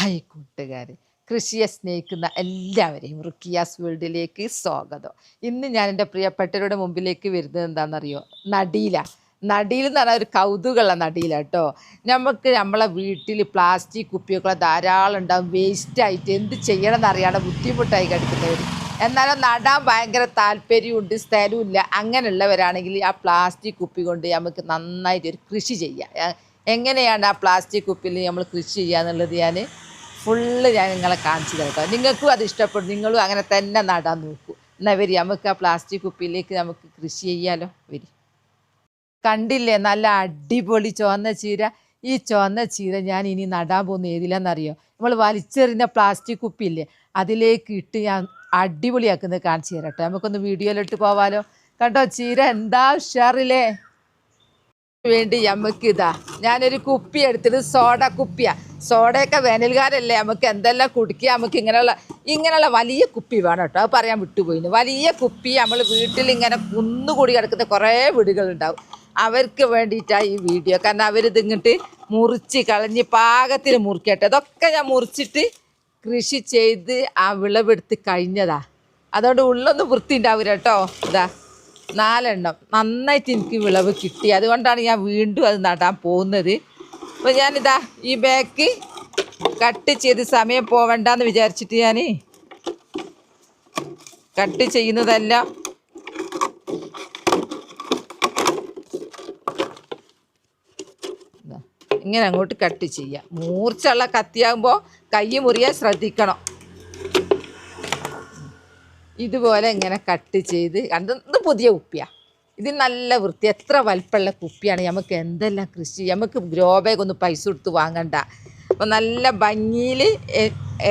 Hi കൂട്ടുകാരെ. കൃഷിയെ സ്നേഹിക്കുന്ന എല്ലാവരെയും റുക്കിയാസ് വേൾഡിലേക്ക് സ്വാഗതം. ഇന്ന് ഞാൻ എന്റെ പ്രിയപ്പെട്ടവരുടെ മുമ്പിലേക്ക് വരുന്നത് എന്താണെന്നറിയോ? നടീല നടീൽ എന്ന് പറഞ്ഞാൽ ഒരു കൗതുകമുള്ള നടീല കേട്ടോ. നമുക്ക് നമ്മളെ വീട്ടിൽ പ്ലാസ്റ്റിക് കുപ്പിയൊക്കെ ധാരാളം വേസ്റ്റ് വേസ്റ്റായിട്ട് എന്ത് ചെയ്യണം എന്നറിയാതെ ബുദ്ധിമുട്ടായി കിടക്കുന്നവർ എന്നാലും നടാൻ ഭയങ്കര താല്പര്യമുണ്ട് സ്ഥലമില്ല അങ്ങനെയുള്ളവരാണെങ്കിൽ ആ പ്ലാസ്റ്റിക് കുപ്പി കൊണ്ട് നമുക്ക് നന്നായിട്ട് ഒരു കൃഷി ചെയ്യാം. എങ്ങനെയാണ് ആ പ്ലാസ്റ്റിക് കുപ്പിയിൽ നമ്മൾ കൃഷി ചെയ്യുക എന്നുള്ളത് ഞാൻ ഫുള്ള് ഞാൻ നിങ്ങളെ കാണിച്ചു തരാം നിങ്ങൾക്കും അത് ഇഷ്ടപ്പെടും. നിങ്ങളും അങ്ങനെ തന്നെ നടാൻ നോക്കൂ. എന്നാൽ വരി നമുക്ക് ആ പ്ലാസ്റ്റിക് കുപ്പിയിലേക്ക് നമുക്ക് കൃഷി ചെയ്യാലോ? വരി. കണ്ടില്ലേ? നല്ല അടിപൊളി ചുവന്ന ചീര. ഈ ചുവന്ന ചീര ഞാൻ ഇനി നടാൻ പോകുന്ന ഏതിലാന്നറിയോ? നമ്മൾ വലിച്ചെറിഞ്ഞ പ്ലാസ്റ്റിക് കുപ്പിയില്ലേ അതിലേക്ക് ഇട്ട് ഞാൻ അടിപൊളിയാക്കുന്നത് കാണിച്ചു തരാം കേട്ടോ നമുക്കൊന്ന് വീഡിയോയിലിട്ട് പോവാലോ. കണ്ടോ? ചീര എന്താ ഉഷാറില്ലേ? വേണ്ടി നമുക്ക് ഇതാ ഞാനൊരു കുപ്പി എടുത്തിട്ട് സോഡ കുപ്പിയാ. സോഡയൊക്കെ വേനൽകാരല്ലേ നമുക്ക് എന്തെല്ലാം കുടിക്കുക നമുക്ക് ഇങ്ങനെയുള്ള ഇങ്ങനെയുള്ള വലിയ കുപ്പി വേണം കേട്ടോ. അത് പറയാൻ വിട്ടുപോയിന്. വലിയ കുപ്പി നമ്മൾ വീട്ടിൽ ഇങ്ങനെ കുന്നുകൂടി കിടക്കുന്ന കുറേ വീടുകളുണ്ടാവും. അവർക്ക് വേണ്ടിയിട്ടാണ് ഈ വീഡിയോ. കാരണം അവരിത് ഇങ്ങോട്ട് മുറിച്ച് കളഞ്ഞ് പാകത്തിന് മുറിക്കട്ടെ. അതൊക്കെ ഞാൻ മുറിച്ചിട്ട് കൃഷി ചെയ്ത് ആ വിളവെടുത്ത് കഴിഞ്ഞതാ. അതുകൊണ്ട് ഉള്ളൊന്നും വൃത്തി ഉണ്ടാവില്ല കേട്ടോ. ഇതാ. നാലെണ്ണം നന്നായിട്ട് എനിക്ക് വിളവ് കിട്ടി. അതുകൊണ്ടാണ് ഞാൻ വീണ്ടും അത് നടാൻ പോകുന്നത്. അപ്പോൾ ഞാനിതാ ഈ ബാക്ക് കട്ട് ചെയ്ത് സമയം പോവണ്ടെന്ന് വിചാരിച്ചിട്ട് ഞാൻ കട്ട് ചെയ്യുന്നതല്ല ഇങ്ങനെ അങ്ങോട്ട് കട്ട് ചെയ്യാം. മൂർച്ചുള്ള കത്തിയാകുമ്പോൾ കൈ മുറിയാൻ ശ്രദ്ധിക്കണം. ഇതുപോലെ ഇങ്ങനെ കട്ട് ചെയ്ത് അതൊന്ന് പുതിയ കുപ്പിയാ. ഇത് നല്ല വൃത്തി എത്ര വലിപ്പമുള്ള കുപ്പിയാണ്. നമുക്ക് എന്തെല്ലാം കൃഷി നമുക്ക് ഗ്രോ ബാഗ് ഒന്ന് പൈസ കൊടുത്ത് വാങ്ങണ്ട. അപ്പോൾ നല്ല ഭംഗിയിൽ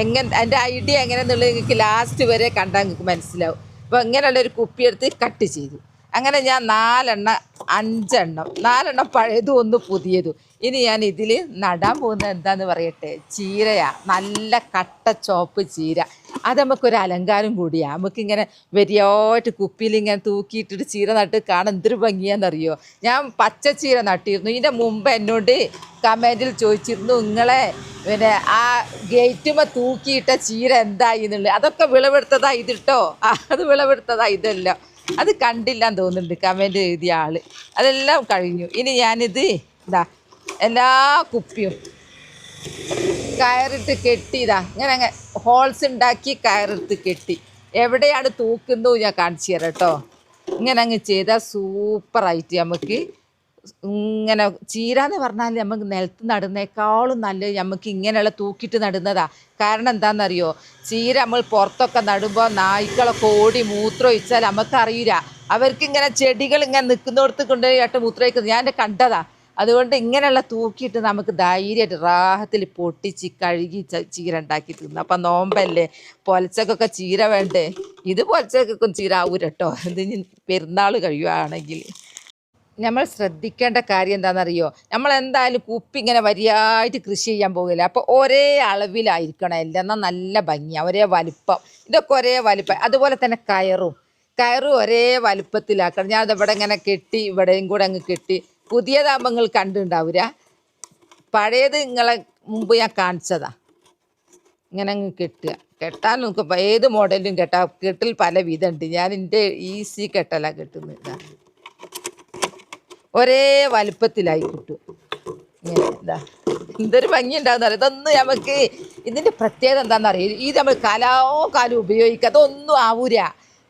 എങ്ങനെ എന്റെ ഐഡിയ എങ്ങനെയെന്നുള്ളത് നിങ്ങൾക്ക് ലാസ്റ്റ് വരെ കണ്ടാൽ നിങ്ങൾക്ക് മനസ്സിലാവും. അപ്പോൾ ഇങ്ങനെയുള്ള ഒരു കുപ്പി എടുത്ത് കട്ട് ചെയ്തു. അങ്ങനെ ഞാൻ നാലെണ്ണം അഞ്ചെണ്ണം നാലെണ്ണം പഴയതും ഒന്ന് പുതിയതും. ഇനി ഞാൻ ഇതിൽ നടാൻ പോകുന്നത് എന്താന്ന് പറയട്ടെ? ചീരയാ. നല്ല കട്ട ചോപ്പ് ചീര. അത് നമുക്കൊരു അലങ്കാരം കൂടിയാണ് നമുക്കിങ്ങനെ വരിയായിട്ട് കുപ്പിയിൽ ഇങ്ങനെ തൂക്കിയിട്ടിട്ട് ചീര നട്ട് കാണാൻ എന്തൊരു ഭംഗിയാണെന്നറിയോ ഞാൻ പച്ച ചീര നട്ടിരുന്നു. ഇതിന്റെ മുമ്പ് എന്നോട് കമന്റിൽ ചോദിച്ചിരുന്നു നിങ്ങളെ പിന്നെ ആ ഗേറ്റുമ തൂക്കിയിട്ട ചീര എന്തായി എന്നുള്ളത് അതൊക്കെ വിളവെടുത്തതാ ഇതിട്ടോ? അത് വിളവെടുത്തതാ ഇതെല്ലാം. അത് കണ്ടില്ലാന്ന് തോന്നുന്നുണ്ട് കമന്റ് എഴുതിയ ആൾ. അതെല്ലാം കഴിഞ്ഞു. ഇനി ഞാനിത് ഇതാ എല്ലാ കുപ്പിയും കയറിട്ട് കെട്ടിയതാ ഇങ്ങനെ അങ്ങനെ ഹോൾസ് ഉണ്ടാക്കി കയറിട്ട് കെട്ടി. എവിടെയാണ് തൂക്കുന്നതും ഞാൻ കാണിച്ചു തരാം കേട്ടോ. ഇങ്ങനെ അങ്ങ് ചെയ്താൽ സൂപ്പറായിട്ട് നമുക്ക് ഇങ്ങനെ ചീര എന്ന് പറഞ്ഞാൽ നമുക്ക് നിലത്ത് നടുന്നേക്കാളും നല്ലത് നമുക്ക് ഇങ്ങനെയുള്ള തൂക്കിയിട്ട് നടുന്നതാ. കാരണം എന്താണെന്നറിയോ ചീര നമ്മൾ പുറത്തൊക്കെ നടുമ്പോൾ നായ്ക്കളൊക്കെ ഓടി മൂത്രം ഒഴിച്ചാൽ നമുക്കറിയില്ല അവർക്ക് ഇങ്ങനെ ചെടികൾ ഇങ്ങനെ നിൽക്കുന്നിടത്ത് കൊണ്ടുപോയി ആയിട്ട് മൂത്രം ഒഴിക്കുന്നത്. ഞാൻ കണ്ടതാ. അതുകൊണ്ട് ഇങ്ങനെയുള്ള തൂക്കിയിട്ട് നമുക്ക് ധൈര്യമായിട്ട് റാഹത്തിൽ പൊട്ടിച്ച് കഴുകി ചീര ഉണ്ടാക്കി തിന്നു. അപ്പം നോമ്പല്ലേ? പൊലച്ചക്കൊക്കെ ചീര വേണ്ടേ? ഇത് പൊലച്ചക്കൊക്കെ ചീര ആവൂരട്ടോ ഇത് പെരുന്നാൾ കഴിയുകയാണെങ്കിൽ നമ്മൾ ശ്രദ്ധിക്കേണ്ട കാര്യം എന്താണെന്നറിയോ? നമ്മൾ എന്തായാലും കുപ്പി ഇങ്ങനെ വരിയായിട്ട് കൃഷി ചെയ്യാൻ പോകില്ല? അപ്പോൾ ഒരേ അളവിലായിരിക്കണം എല്ലാം. എന്നാൽ നല്ല ഭംഗിയാണ് ഒരേ വലുപ്പം. ഇതൊക്കെ ഒരേ വലുപ്പം. അതുപോലെ തന്നെ കയറും. കയറും ഒരേ വലുപ്പത്തിലാക്കണം. ഞാൻ ഇവിടെ ഇങ്ങനെ കെട്ടി ഇവിടെയും കൂടെ അങ്ങ് കെട്ടി. പുതിയ നിങ്ങൾ കണ്ടുണ്ടാവില്ല പഴയത് നിങ്ങളെ മുമ്പ് ഞാൻ കാണിച്ചതാ. ഇങ്ങനെ അങ്ങ് കെട്ടുക. കെട്ടാൻ നോക്കുമ്പോൾ ഏത് മോഡലും കെട്ടാം. കെട്ടിൽ പല വിധമുണ്ട്. ഞാൻ എന്റെ ഈസി കെട്ടലാണ് കെട്ടുന്നത്. ഒരേ വലുപ്പത്തിലായി കിട്ടും. എന്താ എന്തൊരു ഭംഗി ഉണ്ടാകുന്ന ഇതൊന്നും നമുക്ക് ഇതിന്റെ പ്രത്യേകത എന്താണെന്ന് അറിയാം ഇത് നമ്മൾ കാലാോ കാലം ഉപയോഗിക്കുക ഒന്നും ആവൂര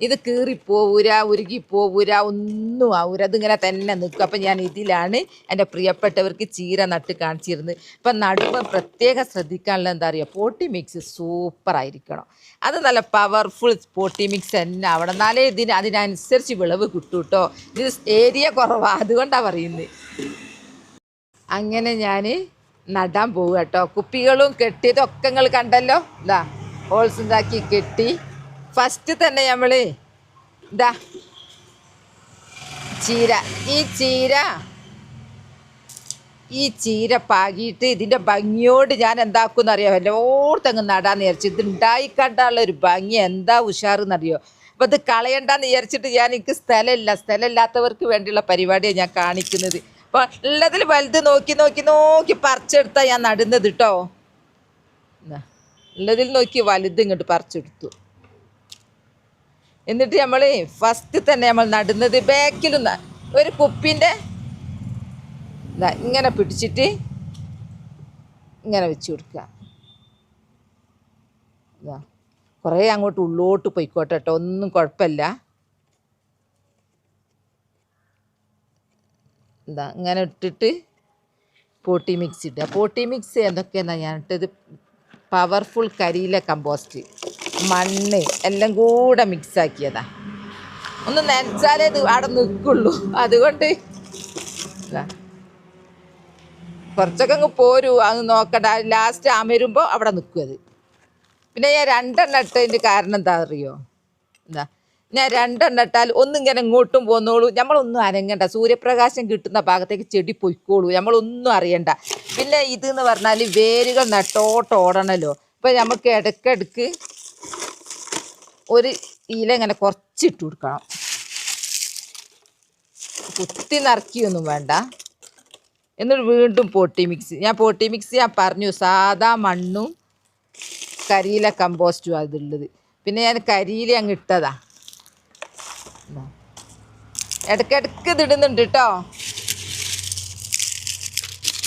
ഇത് കീറിപ്പോവൂര ഉരുകിപ്പോവൂര ഒന്നും ആവൂര. അതിങ്ങനെ തന്നെ നിൽക്കും. അപ്പം ഞാൻ ഇതിലാണ് എന്റെ പ്രിയപ്പെട്ടവർക്ക് ചീര നട്ട് കാണിച്ചിരുന്നത്. ഇപ്പം നടുമ്പോൾ പ്രത്യേകം ശ്രദ്ധിക്കാനുള്ള എന്താ പറയുക പോട്ടി മിക്സ് സൂപ്പറായിരിക്കണം അത് നല്ല പവർഫുൾ പോട്ടി മിക്സ് തന്നെ ആവണം. എന്നാലേ ഇതിന് അതിനനുസരിച്ച് വിളവ് കിട്ടും കേട്ടോ ഇത് ഏരിയ കുറവാണ് അതുകൊണ്ടാണ് പറയുന്നത്. അങ്ങനെ ഞാൻ നടാൻ പോവുക കേട്ടോ കുപ്പികളും കെട്ടിയതൊക്കെ നിങ്ങൾ കണ്ടല്ലോ? ഇതാ ഹോൾസ് ഉണ്ടാക്കി കെട്ടി ഫസ്റ്റ് തന്നെ നമ്മൾ ഇതാ ചീര. ഈ ചീര ഈ ചീര പാകിയിട്ട് ഇതിന്റെ ഭംഗിയോട് ഞാൻ എന്താക്കും അറിയാം? എല്ലായിടത്തങ്ങ് നടാൻ വിചാരിച്ചു. ഇത് ഉണ്ടായിക്കണ്ടുള്ള ഒരു ഭംഗി എന്താ ഉഷാറെന്നറിയോ? അപ്പം ഇത് കളയണ്ടെന്ന് വിചാരിച്ചിട്ട് ഞാൻ എനിക്ക് സ്ഥലമില്ല. സ്ഥലമില്ലാത്തവർക്ക് വേണ്ടിയുള്ള പരിപാടിയാണ് ഞാൻ കാണിക്കുന്നത്. അപ്പോൾ ഉള്ളതിൽ വലുത് നോക്കി നോക്കി നോക്കി പറിച്ചെടുത്താൽ ഞാൻ നടുന്നത് കേട്ടോ. ഉള്ളതിൽ നോക്കി വലുത് ഇങ്ങോട്ട് പറിച്ചെടുത്തു. എന്നിട്ട് നമ്മൾ ഫസ്റ്റ് തന്നെ നമ്മൾ നടുന്നത് ബാക്കിലും ഒരു കുപ്പിന്റെ ഇങ്ങനെ പിടിച്ചിട്ട് ഇങ്ങനെ വെച്ച് കൊടുക്കുക. കുറേ അങ്ങോട്ട് ഉള്ളോട്ട് പോയിക്കോട്ടെ കേട്ടോ ഒന്നും കുഴപ്പമില്ല. എന്താ ഇങ്ങനെ ഇട്ടിട്ട് പോട്ടി മിക്സ് ഇടുക. പോട്ടി മിക്സ് എന്തൊക്കെയെന്നാ ഞാൻ ഇട്ടത്? പവർഫുൾ കരിയില കമ്പോസ്റ്റ് മണ്ണ് എല്ലാം കൂടെ മിക്സ് ആക്കിയതാ. ഒന്ന് നനച്ചാലേ ഇത് അവിടെ നിൽക്കുള്ളൂ. അതുകൊണ്ട്. കുറച്ചൊക്കെ അങ്ങ് പോരൂ. അങ്ങ് നോക്കണ്ട. ലാസ്റ്റ് അമരുമ്പോൾ അവിടെ നിൽക്കും അത്. പിന്നെ ഞാൻ രണ്ടെണ്ണം ഇട്ടതിന്റെ കാരണം എന്താ അറിയോ? എന്താ? ഞാൻ രണ്ടെണ്ണം ഇട്ടാൽ ഒന്നിങ്ങനെ ഇങ്ങോട്ടും പോന്നോളൂ. നമ്മളൊന്നും അനങ്ങണ്ട. സൂര്യപ്രകാശം കിട്ടുന്ന ഭാഗത്തേക്ക് ചെടി പൊയ്ക്കോളൂ. നമ്മളൊന്നും അറിയണ്ട. പിന്നെ ഇതെന്ന് പറഞ്ഞാൽ വേരുകൾ നട്ടോട്ടോടണല്ലോ ഇപ്പം നമുക്ക് ഇടയ്ക്കിടയ്ക്ക് ഒരു ഇല ഇങ്ങനെ കുറച്ചിട്ട് കൊടുക്കണം. കുത്തി നിറക്കിയൊന്നും വേണ്ട. എന്നിട്ട് വീണ്ടും പോട്ടി മിക്സ്. ഞാൻ പോട്ടി മിക്സ് ഞാൻ പറഞ്ഞു. സാധാ മണ്ണും കരിയില കമ്പോസ്റ്റും അതുള്ളത് പിന്നെ ഞാൻ കരിയില അങ്ങ് ഇട്ടതാ. ഇടക്കിടക്ക് ഇതിടുന്നുണ്ട് കേട്ടോ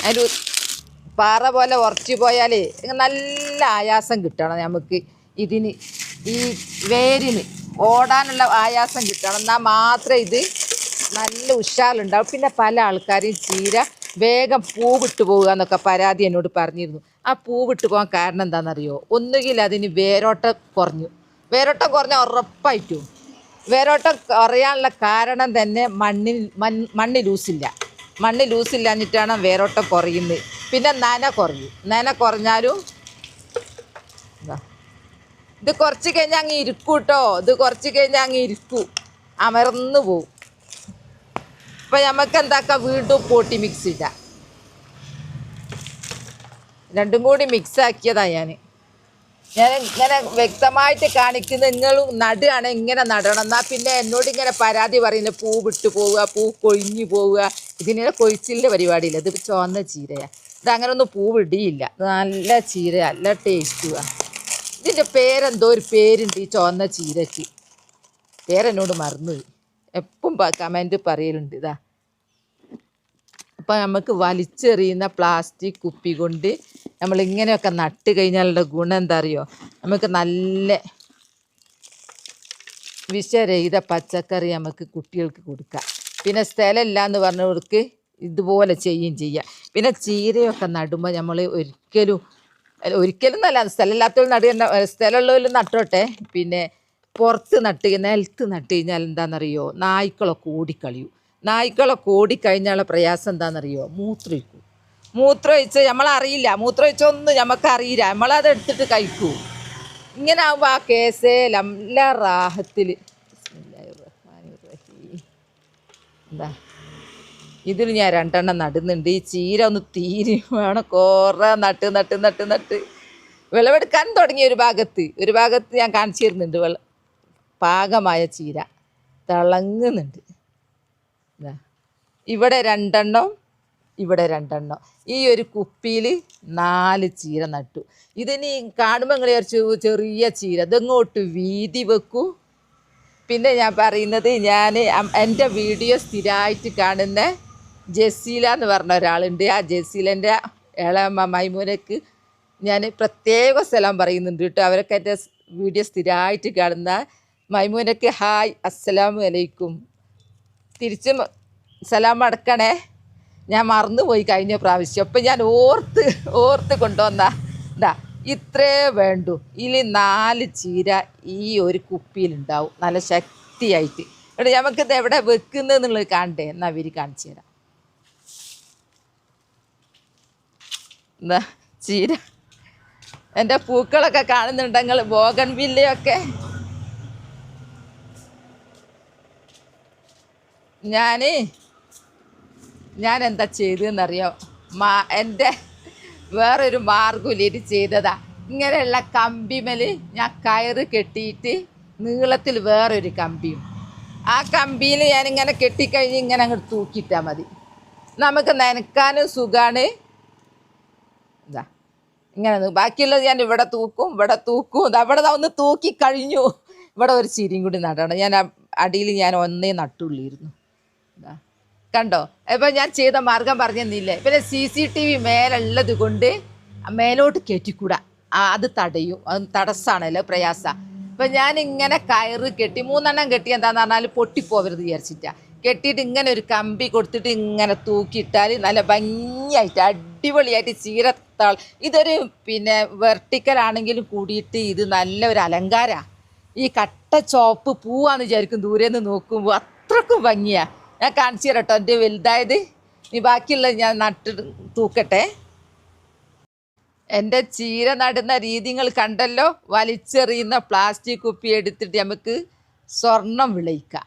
അതിൽ പാറ പോലെ ഉറച്ചു പോയാൽ നല്ല ആയാസം കിട്ടണം നമുക്ക് ഇതിന്. ഈ വേരിന് ഓടാനുള്ള ആയാസം കിട്ടണം. എന്നാൽ മാത്രമേ ഇത് നല്ല ഉഷാറുണ്ടാവും പിന്നെ പല ആൾക്കാരെയും ചീര വേഗം പൂവിട്ട് പോവുക എന്നൊക്കെ പരാതി എന്നോട് പറഞ്ഞിരുന്നു. ആ പൂവിട്ട് പോകാൻ കാരണം എന്താണെന്നറിയോ? ഒന്നുകിൽ അതിന് വേരോട്ടം കുറഞ്ഞു. വേരോട്ടം കുറഞ്ഞ ഉറപ്പായിട്ടും. വേരോട്ടം കുറയാനുള്ള കാരണം തന്നെ മണ്ണിൽ മണ്ണ് ലൂസില്ല. മണ്ണ് ലൂസില്ലാഞ്ഞിട്ടാണ് വേരോട്ടം കുറയുന്നത്. പിന്നെ നന കുറയും നന കുറഞ്ഞാലും. ഇത് കുറച്ച് കഴിഞ്ഞാൽ അങ്ങ് ഇരിക്കും കേട്ടോ ഇത് കുറച്ച് കഴിഞ്ഞാൽ അങ്ങ് ഇരിക്കൂ. അമർന്നു പോവും. അപ്പം നമുക്ക് എന്താക്കാം? വീണ്ടും പൊട്ടി മിക്സ് ഇടാം. രണ്ടും കൂടി മിക്സ് ആക്കിയതാ ഞാൻ ഞാൻ ഇങ്ങനെ വ്യക്തമായിട്ട് കാണിക്കുന്ന നിങ്ങളും നടുകയാണ് ഇങ്ങനെ നടണം. എന്നാൽ പിന്നെ എന്നോട് ഇങ്ങനെ പരാതി പറയുന്നത് പൂ വിട്ടു പോവുക പൂ കൊഴിഞ്ഞു പോവുക. ഇതിനെ കൊഴിച്ചിലിന്റെ പരിപാടിയില്ല. ഇത് ചുവന്ന ചീരയാണ് ഇത് അങ്ങനെ ഒന്നും പൂ വിടിയില്ല. നല്ല ചീര നല്ല ടേസ്റ്റുമാണ് ഇതിന്റെ പേരെന്തോ ഒരു പേരുണ്ട് ഈ ചുവന്ന ചീരയ്ക്ക് പേരെന്നോട് മറന്നുപോയി. എപ്പം കമന്റ് പറയലുണ്ട് ഇതാ. അപ്പം നമുക്ക് വലിച്ചെറിയുന്ന പ്ലാസ്റ്റിക് കുപ്പി കൊണ്ട് നമ്മൾ ഇങ്ങനെയൊക്കെ നട്ട് കഴിഞ്ഞാലുള്ള ഗുണം എന്താ അറിയോ നമുക്ക് നല്ല വിഷരഹിത പച്ചക്കറി നമുക്ക് കുട്ടികൾക്ക് കൊടുക്കാം. പിന്നെ സ്ഥലമില്ല എന്ന് പറഞ്ഞവർക്ക് ഇതുപോലെ ചെയ്യും ചെയ്യാം. പിന്നെ ചീരയൊക്കെ നടുമ്പോൾ നമ്മൾ ഒരിക്കലും ഒരിക്കലും നല്ല സ്ഥലമില്ലാത്തവർ നടുക സ്ഥലമുള്ളവർ നട്ടോട്ടെ. പിന്നെ പുറത്ത് നട്ട് നിലത്ത് നട്ട് കഴിഞ്ഞാൽ എന്താണെന്നറിയോ നായ്ക്കളൊക്കെ ഓടിക്കളിയൂ. നായ്ക്കളൊക്കെ ഓടിക്കഴിഞ്ഞാലുള്ള പ്രയാസം എന്താണെന്നറിയോ മൂത്രമൊഴിക്കും. മൂത്രമൊഴിച്ച് നമ്മളറിയില്ല. മൂത്രമൊഴിച്ചൊന്നും നമുക്കറിയില്ല നമ്മളത് എടുത്തിട്ട് കഴിക്കൂ ഇങ്ങനെ ആകുമ്പോൾ ആ കേസേ നല്ല റാഹത്തിൽ എന്താ? ഇതിൽ ഞാൻ രണ്ടെണ്ണം നടുന്നുണ്ട്. ഈ ചീര ഒന്ന് തീരി വേണം. കുറേ നട്ട് നട്ട് നട്ട് നട്ട്. വിളവെടുക്കാൻ തുടങ്ങിയ ഒരു ഭാഗത്ത് ഒരു ഭാഗത്ത് ഞാൻ കാണിച്ചു തരുന്നുണ്ട്. വെള്ള പാകമായ ചീര. തിളങ്ങുന്നുണ്ട്. ഇവിടെ രണ്ടെണ്ണം ഇവിടെ രണ്ടെണ്ണം. ഈ ഒരു കുപ്പിയിൽ നാല് ചീര നട്ടു. ഇതിനി കാണുമ്പോൾ നിങ്ങൾ വിചാരിച്ചു ചെറിയ ചീര. ഇതങ്ങോട്ട് വീതി വെക്കൂ. പിന്നെ ഞാൻ പറയുന്നത് ഞാൻ എന്റെ വീഡിയോ സ്ഥിരമായിട്ട് കാണുന്ന ജസീല എന്ന് പറഞ്ഞ ഒരാളുണ്ട്. ആ ജസീലന്റെ ഇളയമ്മ മൈമൂനക്ക് ഞാൻ പ്രത്യേക സ്ഥലം പറയുന്നുണ്ട് കേട്ടോ. അവരൊക്കെ എന്റെ വീഡിയോ സ്ഥിരമായിട്ട് കാണുന്ന മൈമൂനക്ക് ഹായ് അസ്സലാമു അലൈക്കും. തിരിച്ചും സലാം അടക്കണേ. ഞാൻ മറന്നുപോയി കഴിഞ്ഞ പ്രാവശ്യം. അപ്പം ഞാൻ ഓർത്ത് ഓർത്ത് കൊണ്ടുവന്ന എന്താ ഇത്രേ വേണ്ടു. ഇതിൽ നാല് ചീര ഈ ഒരു കുപ്പിയിലുണ്ടാവും. നല്ല ശക്തിയായിട്ട്. ഇവിടെ നമുക്കിത് എവിടെ വെക്കുന്നതെന്നുള്ളത് കാണണ്ടേ എന്നാൽ അവർ കാണിച്ചു തരാം. എന്താ ചീര. എന്റെ പൂക്കളൊക്കെ കാണുന്നുണ്ടെങ്കിൽ ബോഗൻ വില്ലയൊക്കെ. ഞാൻ ഞാൻ എന്താ ചെയ്തതെന്നറിയോ? മാ എന്റെ വേറൊരു മാർഗുലിട്ട് ചെയ്തതാ. ഇങ്ങനെയുള്ള കമ്പിമേൽ ഞാൻ കയറ് കെട്ടിയിട്ട് നീളത്തിൽ വേറൊരു കമ്പിയും. ആ കമ്പിയിൽ ഞാനിങ്ങനെ കെട്ടിക്കഴിഞ്ഞ് ഇങ്ങനെ അങ്ങോട്ട് തൂക്കിയിട്ടാൽ മതി. നമുക്ക് നനക്കാനും സുഖമാണ് ഇങ്ങനെ ബാക്കിയുള്ളത് ഞാൻ ഇവിടെ തൂക്കും ഇവിടെ തൂക്കും. അവിടെ ഒന്ന് തൂക്കി കഴിഞ്ഞു. ഇവിടെ ഒരു ചിരിയും കൂടി നടണം. ഞാൻ അടിയിൽ ഞാൻ ഒന്നേ നട്ടുള്ളിയിരുന്നു. കണ്ടോ? ഇപ്പൊ ഞാൻ ചെയ്ത മാർഗം പറഞ്ഞെന്നില്ലേ? പിന്നെ സി സി ടി വി മേലുള്ളത് കൊണ്ട് മേലോട്ട് കയറ്റിക്കൂടാ അത് തടയും. അത് തടസ്സാണല്ലോ പ്രയാസ. ഇപ്പൊ ഞാൻ ഇങ്ങനെ കയറ് കെട്ടി മൂന്നെണ്ണം കെട്ടി എന്താന്ന് പറഞ്ഞാൽ പൊട്ടിപ്പോവരുത് വിചാരിച്ചിട്ടാ. കെട്ടിയിട്ട് ഇങ്ങനെ ഒരു കമ്പി കൊടുത്തിട്ട് ഇങ്ങനെ തൂക്കിയിട്ടാൽ നല്ല ഭംഗിയായിട്ട് അടിപൊളിയായിട്ട് ചീരത്താൾ. ഇതൊരു പിന്നെ വെർട്ടിക്കൽ ആണെങ്കിലും കൂടിയിട്ട് ഇത് നല്ല ഒരു അലങ്കാരമാണ് ഈ കട്ട ചോപ്പ് പൂവാന്ന് വിചാരിക്കും ദൂരെ നിന്ന് നോക്കുമ്പോൾ അത്രക്കും ഭംഗിയാണ് ഞാൻ കാണിച്ചു തരാം കേട്ടോ എന്റെ വലുതായത്. ഇനി ബാക്കിയുള്ളത് ഞാൻ നട്ട് തൂക്കട്ടെ. എന്റെ ചീര നടുന്ന രീതികൾ കണ്ടല്ലോ? വലിച്ചെറിയുന്ന പ്ലാസ്റ്റിക് കുപ്പി എടുത്തിട്ട് നമുക്ക് സ്വർണം വിളയിക്കാം.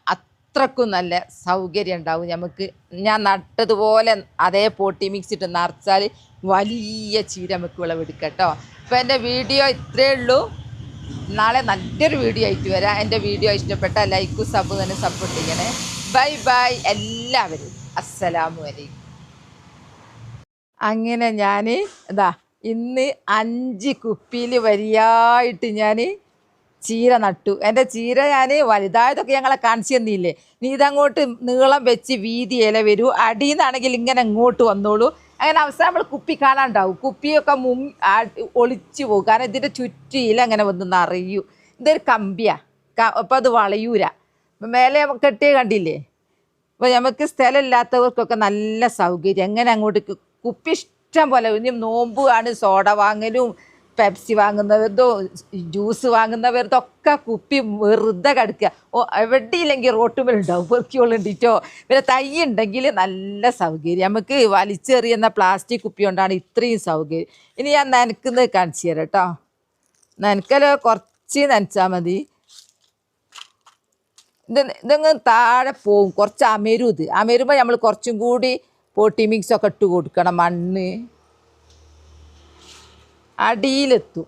അത്രക്കും നല്ല സൗകര്യം ഉണ്ടാവും. നമുക്ക് ഞാൻ നട്ടതുപോലെ അതേ പൊട്ടി മിക്സ് ഇട്ട് നിറച്ചാൽ വലിയ ചീര നമുക്ക് വിളവെടുക്കട്ടോ കേട്ടോ അപ്പോൾ എന്റെ വീഡിയോ ഇത്രയേ ഉള്ളൂ. നാളെ നല്ലൊരു വീഡിയോ ആയിട്ട് വരാം. എന്റെ വീഡിയോ ഇഷ്ടപ്പെട്ട ലൈക്കും സബ് തന്നെ സപ്പോർട്ട് ചെയ്യണേ. ബൈ ബൈ എല്ലാവരും. അസ്സലാമു അലൈക്കും. അങ്ങനെ ഞാൻ ഇതാ ഇന്ന് അഞ്ച് കുപ്പിയിൽ വരിയായിട്ട് ഞാൻ ചീര നട്ടു. എന്റെ ചീര ഞാൻ വലുതായതൊക്കെ ഞങ്ങളെ കാണിച്ചു തന്നില്ലേ? നീ ഇതങ്ങോട്ട് നീളം വെച്ച് വീതി ഇല വരൂ. അടിയിൽ നിന്നാണെങ്കിൽ ഇങ്ങനെ ഇങ്ങോട്ട് വന്നോളൂ. അങ്ങനെ അവസാനം നമ്മൾ കുപ്പി കാണാണ്ടാവും. കുപ്പിയൊക്കെ മു ഒളിച്ചു പോകും. കാരണം ഇതിന്റെ ചുറ്റിയിൽ അങ്ങനെ വന്ന് നിറയൂ. ഇതൊരു കമ്പിയാ. അപ്പം അത് വളയൂര. മേലെ കെട്ടിയ കണ്ടില്ലേ? അപ്പോൾ നമുക്ക് സ്ഥലമില്ലാത്തവർക്കൊക്കെ നല്ല സൗകര്യം. എങ്ങനെ അങ്ങോട്ട് കുപ്പി ഇഷ്ടം പോലെ ഇനി നോമ്പ് സോഡ വാങ്ങലും പെപ്സി വാങ്ങുന്നവരതോ ജ്യൂസ് വാങ്ങുന്നവരതോ ഒക്കെ കുപ്പി വെറുതെ കിടക്കുക. ഓ എവിടെയില്ലെങ്കിൽ റോട്ടുമേലുണ്ടാവും പെറുക്കിയോളുണ്ടിട്ടോ പിന്നെ തൈ ഉണ്ടെങ്കിൽ നല്ല സൗകര്യം. നമുക്ക് വലിച്ചെറിയുന്ന പ്ലാസ്റ്റിക് കുപ്പി കൊണ്ടാണ് ഇത്രയും സൗകര്യം. ഇനി ഞാൻ നനക്കുന്നത് കാണിച്ചു തരാം കേട്ടോ നനക്കലോ കുറച്ച് നനച്ചാൽ മതി. ഇത് ഇതങ്ങ് താഴെ പോവും. കുറച്ച് അമരും ഇത്. അമരുമ്പോൾ നമ്മൾ കുറച്ചും കൂടി പോട്ടി മിക്സൊക്കെ ഇട്ട് കൊടുക്കണം മണ്ണ്. അടിയിലെത്തും.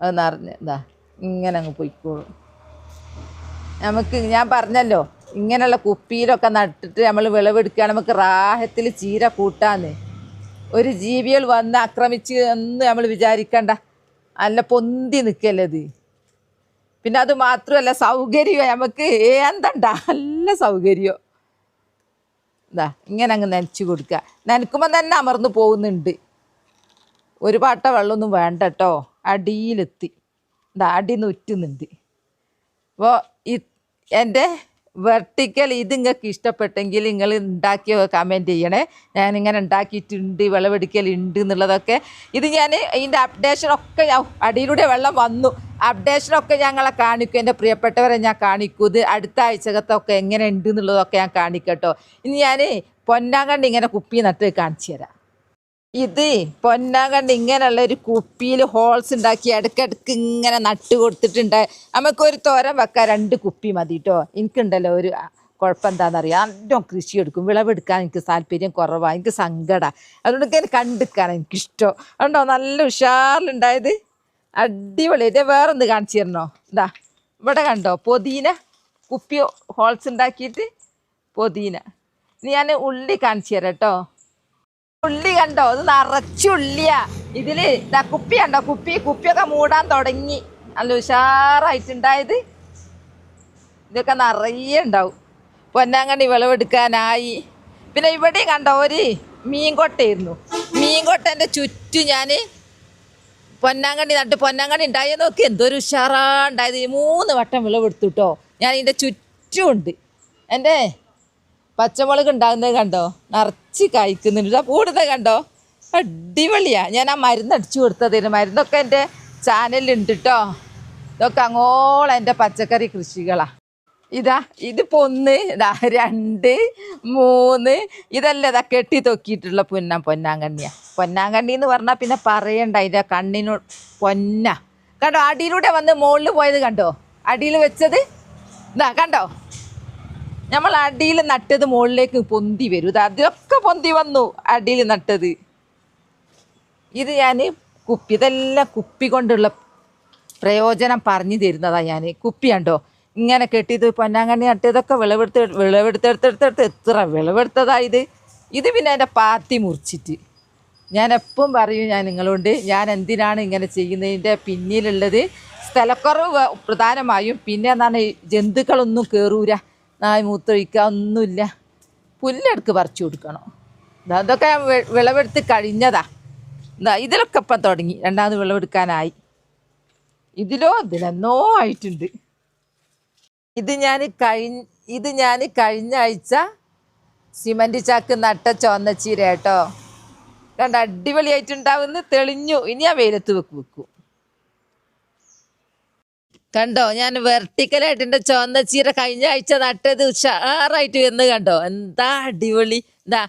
അത് നിറഞ്ഞ് ഇതാ ഇങ്ങനെ അങ്ങ് പൊയ്ക്കോളും. നമുക്ക് ഞാൻ പറഞ്ഞല്ലോ ഇങ്ങനെയുള്ള കുപ്പിയിലൊക്കെ നട്ടിട്ട് നമ്മൾ വിളവെടുക്കുകയാണ് നമുക്ക് റാഹത്തിൽ ചീര കൂട്ടാന്ന്. ഒരു ജീവികൾ വന്ന് ആക്രമിച്ച് എന്ന് നമ്മൾ വിചാരിക്കണ്ട. നല്ല പൊന്തി നിൽക്കല്ലത് പിന്നെ അത് മാത്രമല്ല സൗകര്യമോ നമുക്ക് ഏന്തണ്ട നല്ല സൗകര്യമോ ഇതാ ഇങ്ങനെ അങ്ങ് നനച്ച് കൊടുക്കുക. നനക്കുമ്പോൾ തന്നെ അമർന്നു പോകുന്നുണ്ട്. ഒരു പാട്ട വെള്ളമൊന്നും വേണ്ട കേട്ടോ അടിയിലെത്തി. ഇതാ അടിന്ന് ഉറ്റുന്നുണ്ട്. അപ്പോൾ ഈ എന്റെ വെർട്ടിക്കൽ ഇത് നിങ്ങൾക്ക് ഇഷ്ടപ്പെട്ടെങ്കിൽ നിങ്ങൾ ഉണ്ടാക്കിയ കമന്റ് ചെയ്യണേ. ഞാൻ ഞാനിങ്ങനെ ഉണ്ടാക്കിയിട്ടുണ്ട് വിളവെടുക്കലുണ്ട് എന്നുള്ളതൊക്കെ. ഇത് ഞാൻ ഇതിന്റെ അപ്ഡേഷനൊക്കെ അടിയിലൂടെ വെള്ളം വന്നു. അപ്ഡേഷനൊക്കെ ഞങ്ങളെ കാണിക്കും. എന്റെ പ്രിയപ്പെട്ടവരെ ഞാൻ കാണിക്കും. ഇത് അടുത്ത ആഴ്ചകത്തൊക്കെ എങ്ങനെ ഉണ്ട് എന്നുള്ളതൊക്കെ ഞാൻ കാണിക്കട്ടോ. ഇനി ഞാൻ പൊന്നാങ്കണ്ട് ഇങ്ങനെ കുപ്പി നട്ട് കാണിച്ചു തരാം. ഇത് പൊന്നാങ്കണ്ട് ഇങ്ങനെയുള്ള ഒരു കുപ്പിയിൽ ഹോൾസ് ഉണ്ടാക്കി ഇടയ്ക്കിടയ്ക്ക് ഇങ്ങനെ നട്ട് കൊടുത്തിട്ടുണ്ട്. നമുക്കൊരു തോരൻ വെക്കാൻ രണ്ട് കുപ്പി മതി കേട്ടോ എനിക്കുണ്ടല്ലോ ഒരു കുഴപ്പം എന്താണെന്നറിയാം നല്ലോണം കൃഷി എടുക്കും. വിളവെടുക്കാൻ എനിക്ക് താല്പര്യം കുറവാണ് എനിക്ക് സങ്കടമാണ് അതുകൊണ്ട് എനിക്ക് കണ്ടെടുക്കാനാണ് എനിക്കിഷ്ടം. അതുകൊണ്ടോ നല്ല ഉഷാറിലുണ്ടായത്. അടിപൊളി. വേറെ ഒന്ന് കാണിച്ചു തരണോ? ഇതാ ഇവിടെ കണ്ടോ? പൊതീന കുപ്പി ഹോൾസ് ഉണ്ടാക്കിയിട്ട് പൊതീന. ഇനി ഞാൻ ഉള്ളി കാണിച്ചു തരാം കേട്ടോ. ഉള്ളി കണ്ടോ? ഇത് നിറച്ചുള്ളിയാ ഇതിൽ ഇതാ കുപ്പി കണ്ടോ? കുപ്പി കുപ്പിയൊക്കെ മൂടാൻ തുടങ്ങി. നല്ല ഉഷാറായിട്ടുണ്ടായത്. ഇതൊക്കെ നിറയെ ഉണ്ടാവും. പൊന്നാങ്കണ്ണി വിളവെടുക്കാനായി. പിന്നെ ഇവിടെയും കണ്ടോ? ഒരു മീൻകൊട്ടയായിരുന്നു മീൻകൊട്ടന്റെ ചുറ്റും ഞാൻ പൊന്നാങ്കണ്ണി നട്ട് പൊന്നാങ്കണ്ണി ഉണ്ടായി നോക്കി എന്തൊരു ഉഷാറാ ഉണ്ടായത് ഈ മൂന്ന് വട്ടം വിളവെടുത്തു കേട്ടോ ഞാൻ ഇതിന്റെ ചുറ്റും ഉണ്ട് എന്റെ പച്ചമുളക് ഉണ്ടാകുന്നത് കണ്ടോ? നിറച്ച് കായ്ക്കുന്നുണ്ട് ആ കൂടുതൽ കണ്ടോ? അടിപൊളിയാണ് ഞാൻ ആ മരുന്ന് അടിച്ചു കൊടുത്തതിന്. മരുന്നൊക്കെ എന്റെ ചാനലിലുണ്ട് കേട്ടോ ഇതൊക്കെ അങ്ങോളം എന്റെ പച്ചക്കറി കൃഷികളാ. ഇതാ ഇതിപ്പോ ഒന്ന് ഇതാ രണ്ട് മൂന്ന് ഇതല്ല ഇതാ കെട്ടി തൊക്കിയിട്ടുള്ള പൊന്ന പൊന്നാങ്കണ്ണിയാ. പൊന്നാങ്കണ്ണി എന്ന് പറഞ്ഞാൽ പിന്നെ പറയണ്ട അതിന്റെ കണ്ണിനോ പൊന്ന. കണ്ടോ അടിയിലൂടെ വന്ന് മുകളിൽ പോയത് കണ്ടോ? അടിയിൽ വെച്ചത്? ഇതാ കണ്ടോ? നമ്മൾ അടിയിൽ നട്ടത് മുകളിലേക്ക് പൊന്തി വരും. ഇത് അതൊക്കെ പൊന്തി വന്നു അടിയിൽ നട്ടത്. ഇത് ഞാൻ കുപ്പി ഇതെല്ലാം കുപ്പി കൊണ്ടുള്ള പ്രയോജനം പറഞ്ഞു തരുന്നതാണ് ഞാൻ കുപ്പി കണ്ടോ? ഇങ്ങനെ കെട്ടിയത് പൊന്നാങ്കണ്ണി നട്ടിയതൊക്കെ വിളവെടുത്ത് വിളവെടുത്തെടുത്തെടുത്തെടുത്ത് എത്ര വിളവെടുത്തതായത് ഇത്? പിന്നെ എന്റെ പാത്തി മുറിച്ചിട്ട്. ഞാൻ എപ്പം പറയും ഞാൻ നിങ്ങളോട് ഞാൻ എന്തിനാണ് ഇങ്ങനെ ചെയ്യുന്നതിന്റെ പിന്നിലുള്ളത്? സ്ഥലക്കുറവ് പ്രധാനമായും പിന്നെ എന്താണ് ഈ ജന്തുക്കളൊന്നും കയറൂല നായ് മൂത്രമൊഴിക്കുക ഒന്നുമില്ല. പുല്ലെടുക്ക് പറിച്ചു കൊടുക്കണോ. അതൊക്കെ വിളവെടുത്ത് കഴിഞ്ഞതാ. എന്താ ഇതിലൊക്കെ ഇപ്പം തുടങ്ങി രണ്ടാമത് വിളവെടുക്കാനായി. ഇതിലോ ഇതിലെന്നോ ആയിട്ടുണ്ട്. ഇത് ഞാൻ കഴിഞ്ഞ ഇത് ഞാൻ കഴിഞ്ഞ ആഴ്ച സിമന്റ് ചാക്ക് നട്ട ചുവന്ന ചീര കേട്ടോ കണ്ട അടിപൊളിയായിട്ടുണ്ടാവുന്ന തെളിഞ്ഞു. ഇനി ആ വെയിലത്ത് വെക്ക് വെക്കും. കണ്ടോ ഞാൻ വെർട്ടിക്കലായിട്ട് എന്റെ ചുവന്ന ചീര കഴിഞ്ഞ ആഴ്ച നട്ടത് ഉഷാറായിട്ട് വന്ന് കണ്ടോ. എന്താ അടിപൊളി. എന്താ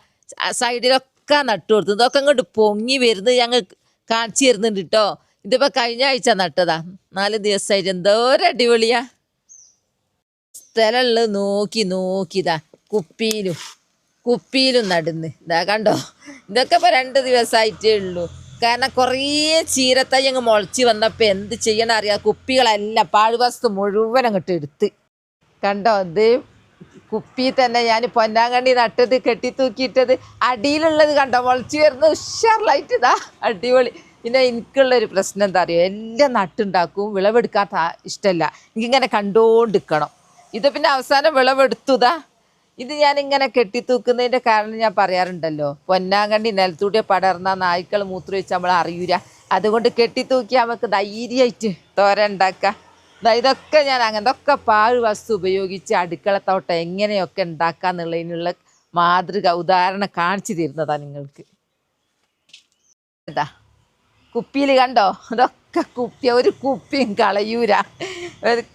സൈഡിലൊക്കെ നട്ടു കൊടുത്തു. ഇതൊക്കെ അങ്ങോട്ട് പൊങ്ങി വരുന്നത് ഞങ്ങൾ കാണിച്ചു തരുന്നുണ്ട് കേട്ടോ. ഇതിപ്പോൾ കഴിഞ്ഞ ആഴ്ച നട്ടതാ. നാല് ദിവസമായിട്ട്. എന്തോരം അടിപൊളിയാ. സ്ഥലമുള്ളത് നോക്കി നോക്കിതാ കുപ്പിയിലും കുപ്പിയിലും നടന്ന്. ഇതാ കണ്ടോ? ഇതൊക്കെ ഇപ്പോൾ രണ്ട് ദിവസമായിട്ടേ ഉള്ളൂ. കാരണം കുറേ ചീരത്തൈ അങ്ങ് മുളച്ച് വന്നപ്പോൾ എന്ത് ചെയ്യണം അറിയാം? കുപ്പികളെല്ലാം പാഴ്വസ്തു മുഴുവൻ അങ്ങോട്ട് എടുത്ത്. കണ്ടോ? ഇത് കുപ്പി തന്നെ ഞാൻ പൊന്നാങ്കണ്ണി നട്ടത് കെട്ടി തൂക്കിയിട്ടത് അടിയിലുള്ളത് കണ്ടോ? മുളച്ച് വരുന്ന ഉഷാറിലായിട്ട് ഇതാ അടിപൊളി. പിന്നെ എനിക്കുള്ളൊരു പ്രശ്നം എന്താ അറിയോ? എല്ലാം നട്ടുണ്ടാക്കും വിളവെടുക്കാത്ത ഇഷ്ടമല്ല എനിക്കിങ്ങനെ കണ്ടോണ്ടിരിക്കണം ഇത് പിന്നെ അവസാനം വിളവെടുത്തുതാ. ഇത് ഞാൻ ഇങ്ങനെ കെട്ടിത്തൂക്കുന്നതിന്റെ കാരണം ഞാൻ പറയാറുണ്ടല്ലോ. പൊന്നാങ്കണ്ണി നിലത്തൂട്ടിയ പടർന്ന നായ്ക്കൾ മൂത്രമൊഴിച്ച് നമ്മൾ അറിയൂല. അതുകൊണ്ട് കെട്ടിത്തൂക്കി നമുക്ക് ധൈര്യമായിട്ട് തോര ഉണ്ടാക്കാം. ഇതൊക്കെ ഞാൻ അങ്ങനത്തെ പാഴ് വസ്തു ഉപയോഗിച്ച് അടുക്കളത്തോട്ടം എങ്ങനെയൊക്കെ ഉണ്ടാക്കാന്നുള്ളതിനുള്ള മാതൃക ഉദാഹരണം കാണിച്ചു തരുന്നതാ നിങ്ങൾക്ക്. ഇതാ. കുപ്പിയിൽ കണ്ടോ? ഇതൊക്കെ കുപ്പി ഒരു കുപ്പിയും കളയൂര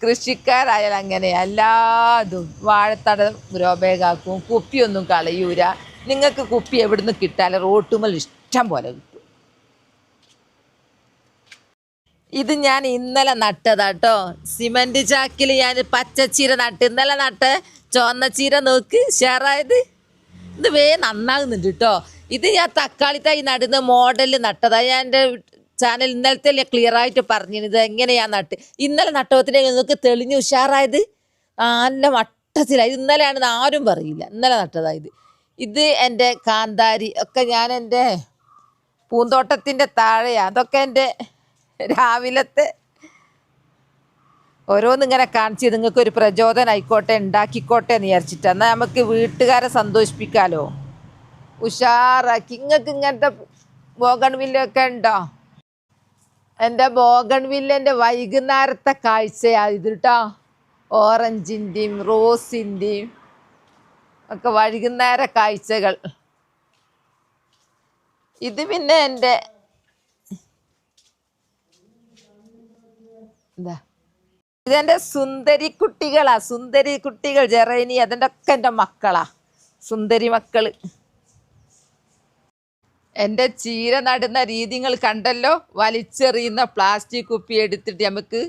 കൃഷിക്കാരായാലും അങ്ങനെ എല്ലാതും വാഴത്തട ഗ്രോബേഗാക്കും കുപ്പിയൊന്നും കളയൂര നിങ്ങൾക്ക് കുപ്പി എവിടുന്ന് കിട്ടാലും റോട്ടുമൽ ഇഷ്ടം പോലെ കിട്ടും. ഇത് ഞാൻ ഇന്നലെ നട്ടതാട്ടോ സിമന്റ് ചാക്കിൽ ഞാൻ പച്ചച്ചീര നട്ട് ഇന്നലെ നട്ട് ചുവന്ന ചീര നോക്ക് ഷെയറായത് ഇത് വേ നന്നാകുന്നുണ്ട് കേട്ടോ ഇത് ഞാൻ തക്കാളി തൈ നടുന്ന മോഡൽ നട്ടതാണ് ഞാൻ എന്റെ ചാനൽ ഇന്നലത്തെ ക്ലിയർ ആയിട്ട് പറഞ്ഞിരുന്നത് എങ്ങനെയാ നട്ട്? ഇന്നലെ നട്ടവത്തിന് നിങ്ങൾക്ക് തെളിഞ്ഞ് ഉഷാറായത്? നല്ല വട്ടത്തിലായി ഇന്നലെയാണെന്ന് ആരും പറയില്ല. ഇന്നലെ നട്ടതായത് ഇത്. എന്റെ കാന്താരി ഒക്കെ ഞാൻ എന്റെ പൂന്തോട്ടത്തിന്റെ താഴെയാ. അതൊക്കെ എന്റെ രാവിലത്തെ ഓരോന്നിങ്ങനെ കാണിച്ച് നിങ്ങൾക്ക് ഒരു പ്രചോദനം ആയിക്കോട്ടെ ഉണ്ടാക്കിക്കോട്ടെ എന്ന് വിചാരിച്ചിട്ട്. എന്നാൽ നമുക്ക് വീട്ടുകാരെ സന്തോഷിപ്പിക്കാലോ. ഉഷാറാക്കി. നിങ്ങൾക്ക് ഇങ്ങനത്തെ ബോഗൺവില്ലൊക്കെ ഉണ്ടോ? എന്റെ ബോഗൺ വില്ലന്റെ വൈകുന്നേരത്തെ കാഴ്ചയാണ് ഇത് കേട്ടോ ഓറഞ്ചിന്റെയും റോസിന്റെയും ഒക്കെ വൈകുന്നേര കാഴ്ചകൾ. ഇത് പിന്നെ എന്റെ എന്താ? ഇതെന്റെ സുന്ദരി കുട്ടികളാ സുന്ദരി കുട്ടികൾ ജെറൈനി അതിന്റെ ഒക്കെ എന്റെ മക്കളാ. സുന്ദരി മക്കൾ. എന്റെ ചീര നടുന്ന രീതികൾ കണ്ടല്ലോ? വലിച്ചെറിയുന്ന പ്ലാസ്റ്റിക് കുപ്പി എടുത്തിട്ട് നമുക്ക്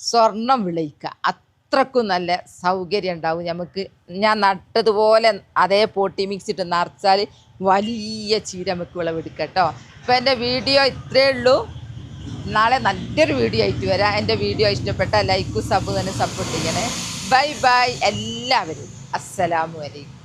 സ്വർണം വിളയിക്കാം. അത്രക്കും നല്ല സൗകര്യം ഉണ്ടാവും നമുക്ക്. ഞാൻ നട്ടതുപോലെ അതേ പൊട്ടി മിക്സിട്ട് നിറച്ചാൽ വലിയ ചീര നമുക്ക് വിളവെടുക്കാം കേട്ടോ. അപ്പോൾ എന്റെ വീഡിയോ ഇത്രയേ ഉള്ളൂ. നാളെ നല്ലൊരു വീഡിയോ ആയിട്ട് വരാം. എന്റെ വീഡിയോ ഇഷ്ടപ്പെട്ട ലൈക്കും സബ് തന്നെ സപ്പോർട്ട് ചെയ്യണേ. ബൈ ബൈ എല്ലാവരും. അസ്സലാമു അലൈക്കും.